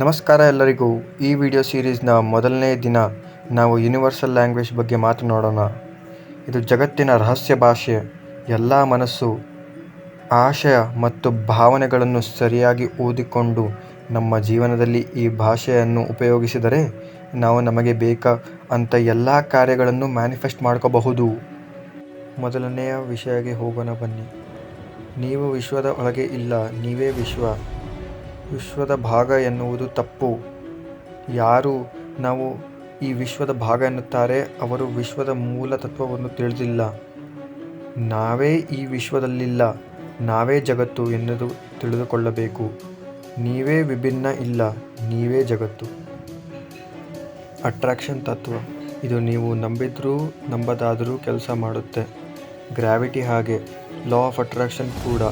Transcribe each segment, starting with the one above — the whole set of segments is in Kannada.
ನಮಸ್ಕಾರ ಎಲ್ಲರಿಗೂ. ಈ ವಿಡಿಯೋ ಸೀರೀಸ್ನ ಮೊದಲನೇ ದಿನ ನಾವು ಯೂನಿವರ್ಸಲ್ ಲ್ಯಾಂಗ್ವೇಜ್ ಬಗ್ಗೆ ಮಾತನಾಡೋಣ. ಇದು ಜಗತ್ತಿನ ರಹಸ್ಯ ಭಾಷೆ. ಎಲ್ಲ ಮನಸ್ಸು, ಆಶಯ ಮತ್ತು ಭಾವನೆಗಳನ್ನು ಸರಿಯಾಗಿ ಓದಿಕೊಂಡು ನಮ್ಮ ಜೀವನದಲ್ಲಿ ಈ ಭಾಷೆಯನ್ನು ಉಪಯೋಗಿಸಿದರೆ ನಾವು ನಮಗೆ ಬೇಕಾ ಅಂತ ಎಲ್ಲ ಕಾರ್ಯಗಳನ್ನು ಮ್ಯಾನಿಫೆಸ್ಟ್ ಮಾಡ್ಕೋಬಹುದು. ಮೊದಲನೆಯ ವಿಷಯಕ್ಕೆ ಹೋಗೋಣ ಬನ್ನಿ. ನೀವು ವಿಶ್ವದ ಒಳಗೆ ಇಲ್ಲ, ನೀವೇ ವಿಶ್ವ. ವಿಶ್ವದ ಭಾಗ ಎನ್ನುವುದು ತಪ್ಪು. ಯಾರು ನಾವು ಈ ವಿಶ್ವದ ಭಾಗ ಎನ್ನುತ್ತಾರೆ ಅವರು ವಿಶ್ವದ ಮೂಲ ತತ್ವವನ್ನು ತಿಳಿದಿಲ್ಲ. ನಾವೇ ಈ ವಿಶ್ವದಲ್ಲಿಲ್ಲ, ನಾವೇ ಜಗತ್ತು ಎನ್ನುವುದು ತಿಳಿದುಕೊಳ್ಳಬೇಕು. ನೀವೇ ವಿಭಿನ್ನ ಇಲ್ಲ, ನೀವೇ ಜಗತ್ತು. ಅಟ್ರಾಕ್ಷನ್ ತತ್ವ. ಇದು ನೀವು ನಂಬಿದ್ರೂ ನಂಬದಾದರೂ ಕೆಲಸ ಮಾಡುತ್ತೆ. ಗ್ರಾವಿಟಿ ಹಾಗೆ, ಲಾ ಆಫ್ ಅಟ್ರಾಕ್ಷನ್ ಕೂಡ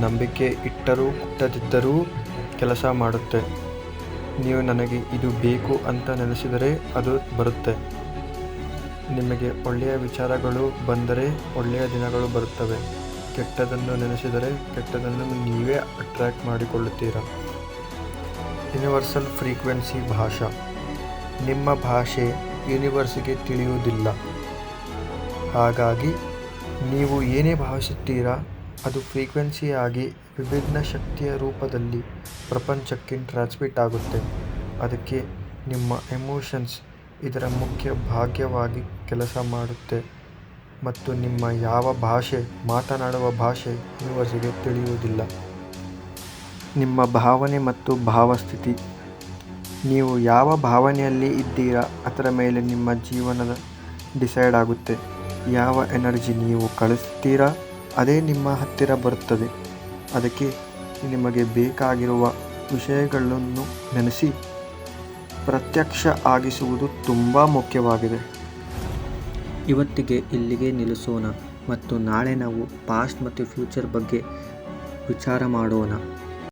ನಂಬಿಕೆ ಇಟ್ಟರೂ, ಇಟ್ಟದಿದ್ದರೂ ಕೆಲಸ ಮಾಡುತ್ತೆ. ನೀವು ನನಗೆ ಇದು ಬೇಕು ಅಂತ ನೆನೆಸಿದರೆ ಅದು ಬರುತ್ತೆ. ನಿಮಗೆ ಒಳ್ಳೆಯ ವಿಚಾರಗಳು ಬಂದರೆ ಒಳ್ಳೆಯ ದಿನಗಳು ಬರುತ್ತವೆ. ಕೆಟ್ಟದನ್ನು ನೆನೆಸಿದರೆ ಕೆಟ್ಟದನ್ನು ನೀವೇ ಅಟ್ರ್ಯಾಕ್ಟ್ ಮಾಡಿಕೊಳ್ಳುತ್ತೀರಾ. ಯೂನಿವರ್ಸಲ್ ಫ್ರೀಕ್ವೆನ್ಸಿ ಭಾಷಾ. ನಿಮ್ಮ ಭಾಷೆ ಯೂನಿವರ್ಸಿಗೆ ತಿಳಿಯುವುದಿಲ್ಲ. ಹಾಗಾಗಿ, ನೀವು ಏನೇ ಭಾವಿಸುತ್ತೀರಾ, ಅದು ಫ್ರೀಕ್ವೆನ್ಸಿಯಾಗಿ ವಿಭಿನ್ನ ಶಕ್ತಿಯ ರೂಪದಲ್ಲಿ ಪ್ರಪಂಚಕ್ಕೆ ಟ್ರಾನ್ಸ್ಮಿಟ್ ಆಗುತ್ತೆ. ಅದಕ್ಕೆ ನಿಮ್ಮ ಎಮೋಷನ್ಸ್ ಇದರ ಮುಖ್ಯ ಭಾಗ್ಯವಾಗಿ ಕೆಲಸ ಮಾಡುತ್ತೆ. ಮತ್ತು ನಿಮ್ಮ ಯಾವ ಭಾಷೆ, ಮಾತನಾಡುವ ಭಾಷೆ ಯೂನಿವರ್ಸಿಗೆ ತಿಳಿಯುವುದಿಲ್ಲ. ನಿಮ್ಮ ಭಾವನೆ ಮತ್ತು ಭಾವಸ್ಥಿತಿ. ನೀವು ಯಾವ ಭಾವನೆಯಲ್ಲಿ ಇದ್ದೀರಾ, ಅದರ ಮೇಲೆ ನಿಮ್ಮ ಜೀವನದ ಡಿಸೈಡ್ ಆಗುತ್ತೆ. ಯಾವ ಎನರ್ಜಿ ನೀವು ಕಳಿಸ್ತೀರಾ, ಅದೇ ನಿಮ್ಮ ಹತ್ತಿರ ಬರುತ್ತದೆ. ಅದಕ್ಕೆ ನಿಮಗೆ ಬೇಕಾಗಿರುವ ವಿಷಯಗಳನ್ನು ನೆನೆಸಿ ಪ್ರತ್ಯಕ್ಷ ಆಗಿಸುವುದು ತುಂಬ ಮುಖ್ಯವಾಗಿದೆ. ಇವತ್ತಿಗೆ ಇಲ್ಲಿಗೆ ನಿಲ್ಲಿಸೋಣ ಮತ್ತು ನಾಳೆ ನಾವು ಪಾಸ್ಟ್ ಮತ್ತು ಫ್ಯೂಚರ್ ಬಗ್ಗೆ ವಿಚಾರ ಮಾಡೋಣ.